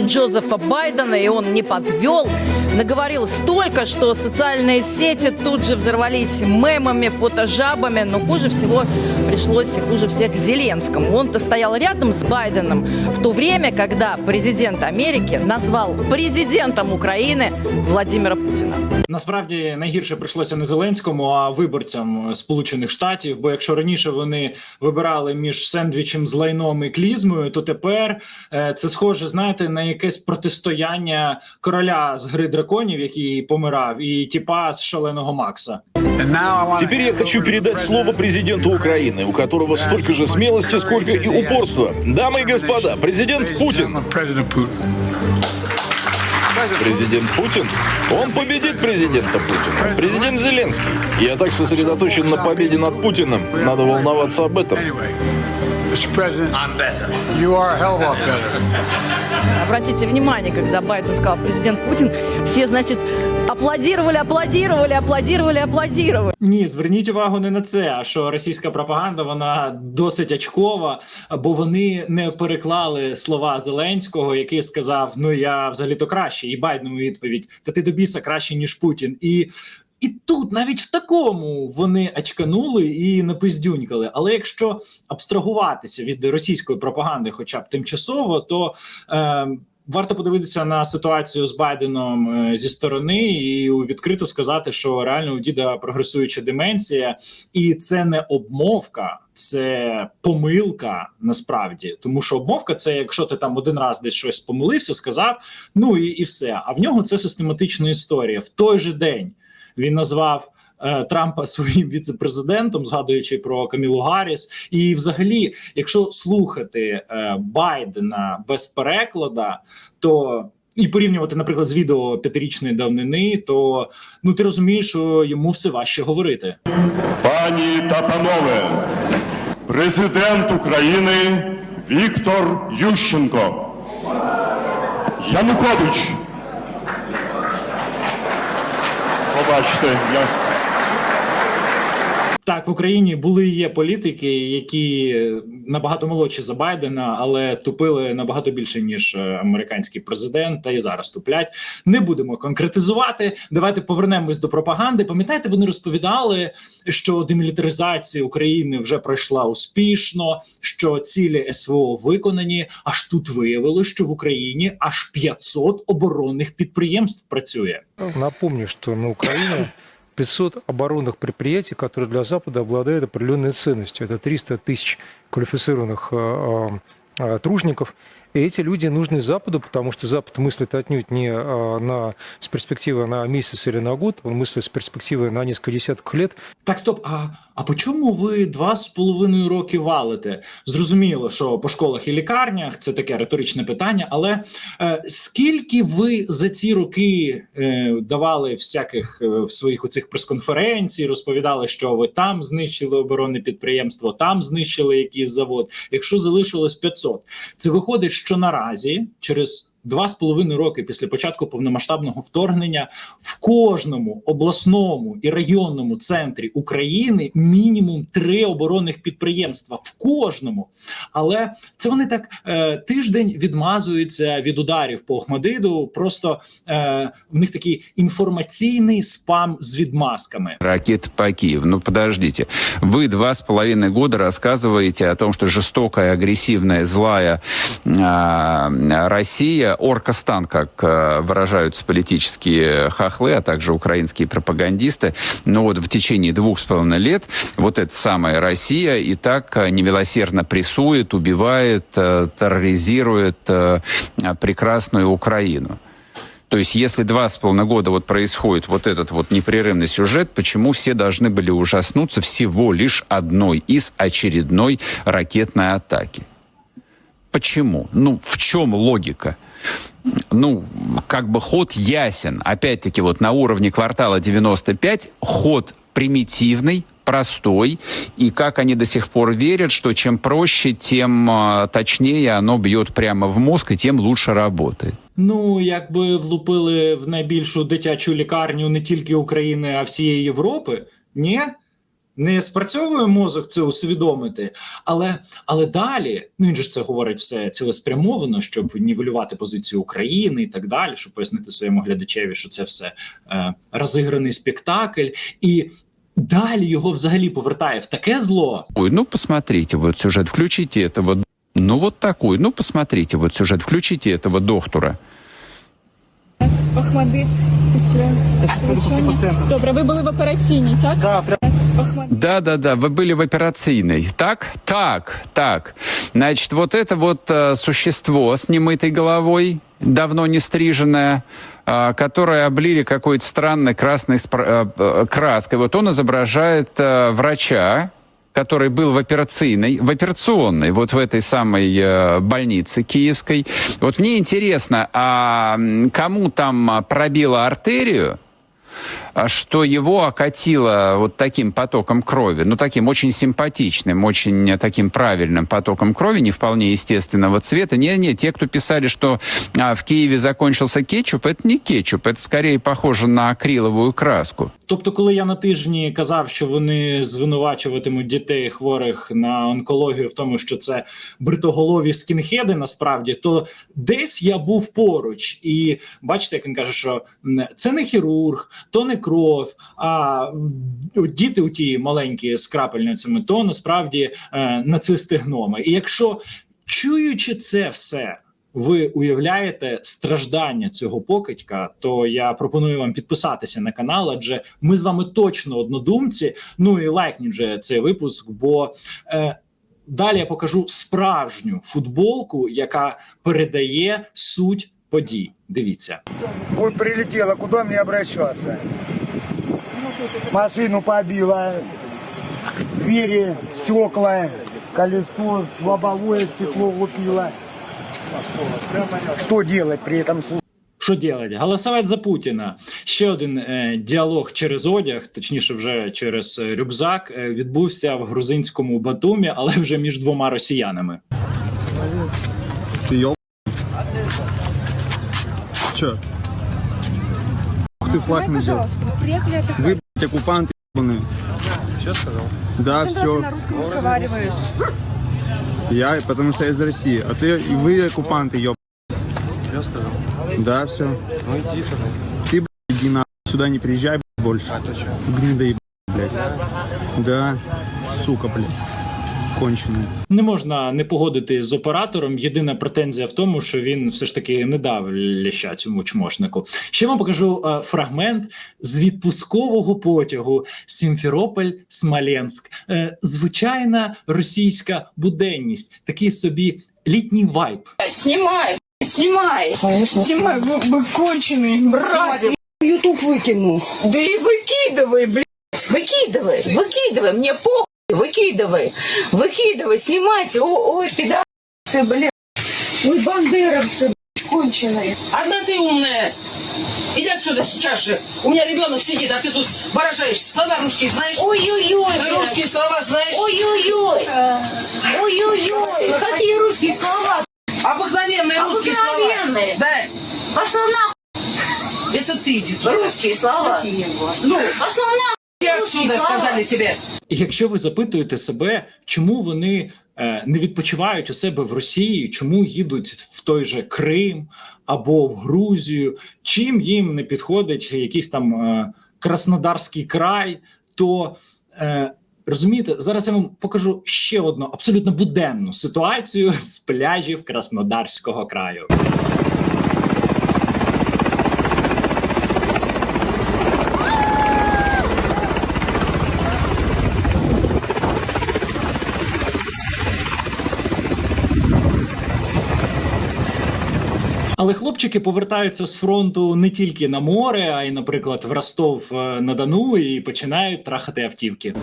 Джозефа Байдена, и он не подвел. Наговорил столько, что социальные сети тут же взорвались мемами, фотожабами, но хуже всего пришлось и хуже всех Зеленскому. Он-то стоял рядом с Байденом в то время, когда президент Америки назвал президентом Украины Владимира Путина. Насправді найгірше прийшлося не Зеленському, а виборцям Сполучених Штатів. Бо якщо раніше вони вибирали між сендвічем з лайном і клізмою, то тепер е, це схоже, знаєте, на якесь протистояння короля з гри драконів, який помирав, і тіпа з шаленого Макса. Теперь я хочу передать слово президенту Украины, у которого столько же смелости, сколько и упорства. Дамы и господа, президент Путин. Президент Путин? Он победит президента Путина. Президент Зеленский. Я так сосредоточен на победе над Путиным. Надо волноваться об этом. Mr. President, I'm better. You are a hell of a lot better. Обратите внимание, когда Байден сказал президент Путин, все, значит, аплодировали, аплодировали, аплодировали, аплодировали. Ні, зверніть увагу не на це. А що російська пропаганда вона досить очкова, бо вони не переклали слова Зеленського, який сказав: Ну я взагалі то краще, і Байдену відповідь: Та ти до біса краще ніж Путін. І і тут навіть в такому вони очканули і напиздюнькали. Але якщо абстрагуватися від російської пропаганди, хоча б тимчасово, то е, варто подивитися на ситуацію з Байденом е, зі сторони і відкрито сказати, що реально у діда прогресуюча деменція, і це не обмовка. Це помилка насправді, тому що обмовка це якщо ти там один раз десь щось помилився, сказав, ну і, і все. А в нього це систематична історія. В той же день він назвав е, Трампа своїм віцепрезидентом, згадуючи про Камілу Гарріс. І, взагалі, якщо слухати е, Байдена без переклада, то і порівнювати, наприклад, з відео п'ятирічної давнини, то ну ти розумієш, що йому все важче говорити. Пані та панове, президент України Віктор Ющенко. Янукович. Побачте, я Так, в Україні були є політики, які набагато молодші за Байдена, але тупили набагато більше ніж е, американський президент, та і зараз туплять. Не будемо конкретизувати. Давайте повернемось до пропаганди. Пам'ятаєте, вони розповідали, що демілітаризація України вже пройшла успішно, що цілі СВО виконані. Аж тут виявилось, що в Україні аж 500 оборонних підприємств працює. Напомню, что на Украине 500 оборонных предприятий, которые для Запада обладают определенной ценностью. Это 300 тысяч квалифицированных э, э, тружников. И эти люди нужны Западу, потому что Запад мыслит отнюдь не э, на, с перспективы на месяц или на год, он мыслит с перспективы на несколько десятков лет. Так, стоп. А, а по чому ви два з половиною роки валите? Зрозуміло, що по школах і лікарнях це таке риторичне питання. Але е, скільки ви за ці роки е, давали всяких е, в своїх оцих прес-конференцій, розповідали, що ви там знищили оборонне підприємство, там знищили якийсь завод. Якщо залишилось 500, це виходить, що наразі через. Два з половиною роки після початку повномасштабного вторгнення в кожному обласному і районному центрі України мінімум три оборонних підприємства в кожному. Але це вони так е, тиждень відмазуються від ударів по Охмадиду. Просто е, в них такий інформаційний спам з відмазками. ракет по Киеву. Ну, подождите. Вы два с половиной года рассказываете о том, что жестокая, агрессивная, злая а, Россия, оркостан, как а, выражаются политические хохлы, а также украинские пропагандисты, но вот в течение двух с половиной лет вот эта самая Россия и так а, немилосердно прессует, убивает, а, терроризирует прекрасную Украину. То есть, если два с половиной года вот происходит вот этот вот непрерывный сюжет, почему все должны были ужаснуться всего лишь одной из очередной ракетной атаки? Почему? Ну, в чем логика? Ну, как бы ход ясен. Опять-таки, вот на уровне квартала 95 ход примитивный, простой, и как они до сих пор верят, что чем проще, тем а, точнее оно бьет прямо в мозг, и тем лучше работает. Ну, якби влупили в найбільшу дитячу лікарню не тільки України, а всієї Європи. Ні? Не спрацьовує мозок це усвідомити, але але далі ну він же ж це говорить все цілеспрямовано, щоб нівелювати позицію України і так далі, щоб пояснити своєму глядачеві, що це все е, розіграний спектакль, і далі його взагалі повертає в таке зло. Ой, ну посмотрите вот сюжет, включите этого. Ну вот такой, ну посмотрите вот сюжет, включите этого доктора. Охмадит після. Добре, ви були в операційній, так? Так, Охмадит. Да, да, да, вы были в операционной. Так, так, так. Значит, вот это вот э, существо с немытой головой, давно не стриженное, э, которое облили какой-то странной красной э, э, краской. Вот он изображает врача, который был в операционной, в операционной, вот в этой самой больнице киевской. Вот мне интересно, а кому там а, пробило артерию, что его окатило вот таким потоком крови, ну таким очень симпатичным, очень э, таким правильным потоком крови, не вполне естественного цвета. Не-не, те, кто писали, что а, в Киеве закончился кетчуп, это не кетчуп, это скорее похоже на акриловую краску. Тобто, коли я на тижні казав, що вони звинувачуватимуть дітей хворих на онкологію в тому, що це бритоголові скінхеди, насправді, то десь я був поруч, і бачите, як він каже, що це не хірург, то не кров. А діти у ті маленькі з крапельницями, то насправді е, нацисти гноми. І якщо чуючи це все. Ви уявляєте страждання цього покидька, то я пропоную вам підписатися на канал, адже ми з вами точно однодумці. Ну і лайкніть вже цей випуск, бо е, далі я покажу справжню футболку, яка передає суть подій. Дивіться. Вот прилетела, куда мне обращаться? Машину побила, двери, стекла, колесо, лобовое стекло лупило. Что делать при этом случае? Що делать? Голосувати за Путіна. Ще один е, діалог через одяг, точніше, вже через е, рюкзак, е, відбувся в грузинському Батумі, але вже між двома росіянами. Че? Ты флаг надел. приехали отдыхать. Вы, блядь, оккупанты ебаные. Все сказал? Да, все. на русском разговариваешь? Я, потому что я из России. А ты, и вы оккупанты, еб. Я сказал? Да, все. Ну иди Ты, блядь, иди на сюда не приезжай, блядь, больше. А ты что? Гнида еб, блядь. Да, сука, блядь. Конченая. Не можна не погодитись з оператором. Єдина претензія в тому, що він все ж таки не дав ляща цьому чмошнику. Ще вам покажу е, фрагмент з відпускового потягу Сімферополь Смоленськ. Е, звичайна російська буденність, такий собі літній вайб. Снимай, снимай. Конечно. Снимай, вы, вы конченый, мразь. Ютуб викину. Да и выкидывай, блядь. Выкидывай, выкидывай, мне похуй, Выкидывай. Выкидывай, снимайте. О, ой, пидорцы, блядь. Ой, бандеровцы, блядь, конченые. Одна ты умная. Иди отсюда сейчас же. У меня ребенок сидит, а ты тут выражаешься. Слова русские знаешь? Ой-ой-ой, Ты блядь. русские слова знаешь? Ой-ой-ой. Ой-ой-ой. Какие русские слова? Обыкновенные русские слова. Обыкновенные. Да. Пошла нахуй. Это ты, иди. Русские слова. Ну, Пошла нахуй. Отсюда, сказали тебе. І якщо ви запитуєте себе, чому вони е, не відпочивають у себе в Росії, чому їдуть в той же Крим або в Грузію, чим їм не підходить якийсь там е, Краснодарський край, то е, розумієте, зараз я вам покажу ще одну абсолютно буденну ситуацію з пляжів Краснодарського краю. Але хлопчики повертаються з фронту не тільки на море, а й, наприклад, в Ростов е, на Дону і починають трахати автівки.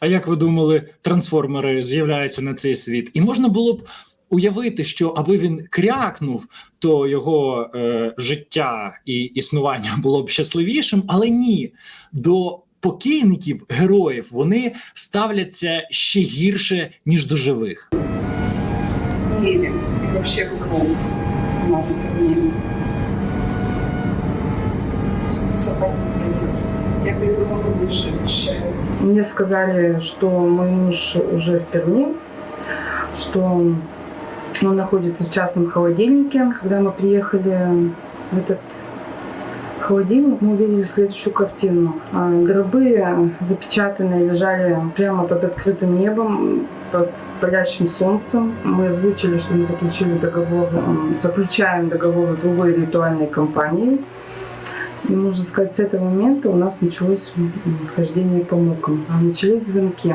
А як ви думали, трансформери з'являються на цей світ? І можна було б уявити, що аби він крякнув, то його е, життя і існування було б щасливішим, але ні. До покійників, героїв, вони ставляться ще гірше, ніж до живих. Нас Мне сказали, что мой муж уже в Перми, что он находится в частном холодильнике. Когда мы приехали в этот холодильник, мы увидели следующую картину. А, Гробы запечатанные лежали прямо под открытым небом, под палящим солнцем. Мы озвучили, что мы заключили договор, заключаем договор с другой ритуальной компанией. И можно сказать, с этого момента у нас началось хождение по мукам. А Начались звонки.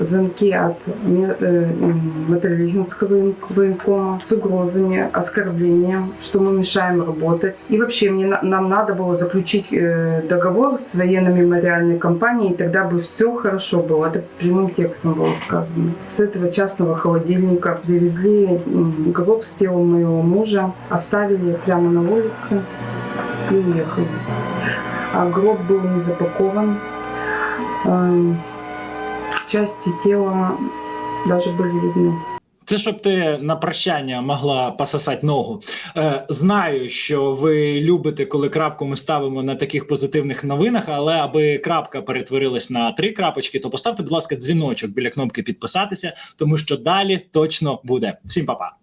Звонки от э, м, Металлургинского воен- военкома с угрозами, оскорблением, что мы мешаем работать. И вообще мне, на- нам надо было заключить э, договор с военно-мемориальной компанией, и тогда бы все хорошо было. Это прямым текстом было сказано. С этого частного холодильника привезли гроб с телом моего мужа, оставили прямо на улице и уехали. А гроб был не запакован. Эм, Части тела даже были видны. Це щоб ти на прощання могла пососати ногу. Е, знаю, що ви любите, коли крапку ми ставимо на таких позитивних новинах, але аби крапка перетворилась на три крапочки, то поставте, будь ласка, дзвіночок біля кнопки підписатися, тому що далі точно буде. Всім па-па!